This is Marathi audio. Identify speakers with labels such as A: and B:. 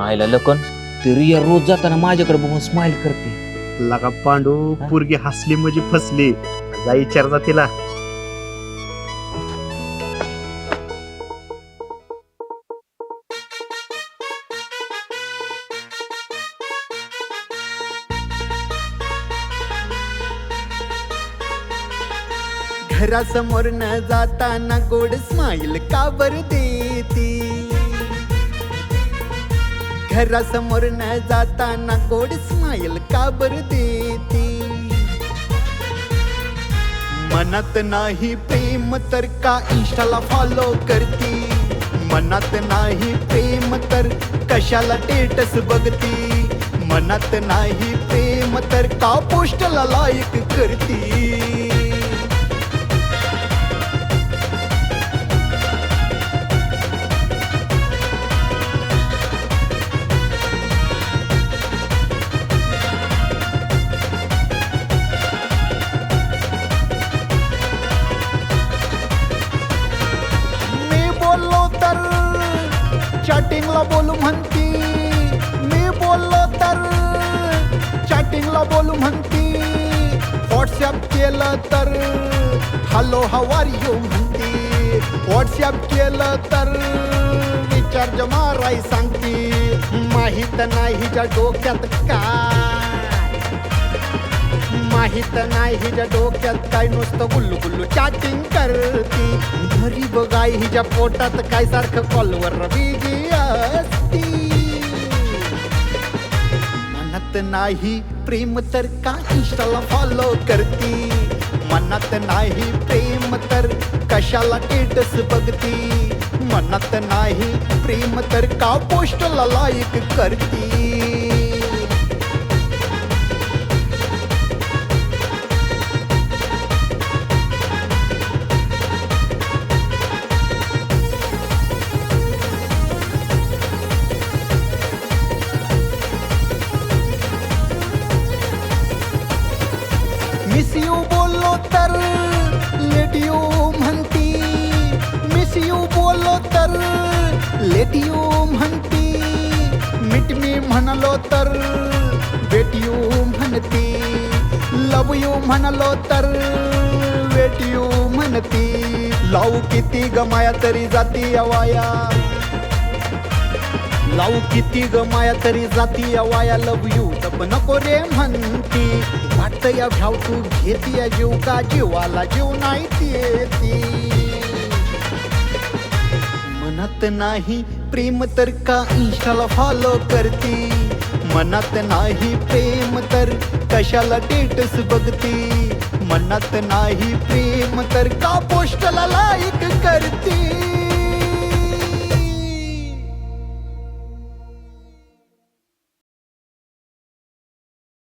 A: आईला लकन. ती रिया रोज जाताना माझ्याकडे बघून स्माइल करते.
B: लगा पांडू? पोरगी हसली म्हणजे फसली. जा विचारता तिला.
C: घरासमोर न जाताना गोड स्माईल का बर देती. घरासमोर न जाताना गोड स्माईल का बर देती? मनात नाही प्रेम तर का इंस्टाला फॉलो करती? मनात नाही प्रेम तर कशाला टेटस बघती? मनात नाही प्रेम तर का पोस्टला लाईक करती? चॅटिंगला बोलू म्हणती. मी बोललो तर चॅटिंगला बोलू म्हणती. व्हॉट्सअप केलं तर हॅलो हवार यू म्हणती. व्हॉट्सअप केलं तर विचार माराय सांगती. माहीत नाही हिच्या डोक्यात काय. माहीत नाही हिच्या डोक्यात काय. नुसतं गुल्लू गुल्लू चॅटिंग करती. घरी बघाय हिच्या पोटात काय सारखं कॉलवर बिगी असती. मनात नाही प्रेम तर का इंस्टाला फॉलो करती. मनात नाही प्रेम तर कशाला टेटस बघती. मनात नाही प्रेम तर का पोस्टला लाईक करती? मिस यू बोललो तर लेट यू म्हणती. मिस यू बोललो तर लेट यू म्हणती. मिट मी म्हणलो तर वेट यू म्हणती. लव यू म्हणलो तर वेट यू म्हणती. लावू किती गमाया तरी जाती अवाया. लावू किती गमाया तरी जाती या वाया लव यू. तप नको रे म्हणती. वाटत या भाव तू घेती या जीव का जीवाला जीव नाही ती मनात नाही प्रेम तर का इंशाला फॉलो करती? मनात नाही प्रेम तर कशाला टेटस बघती? मनात नाही प्रेम तर का पोस्टला लाईक करती?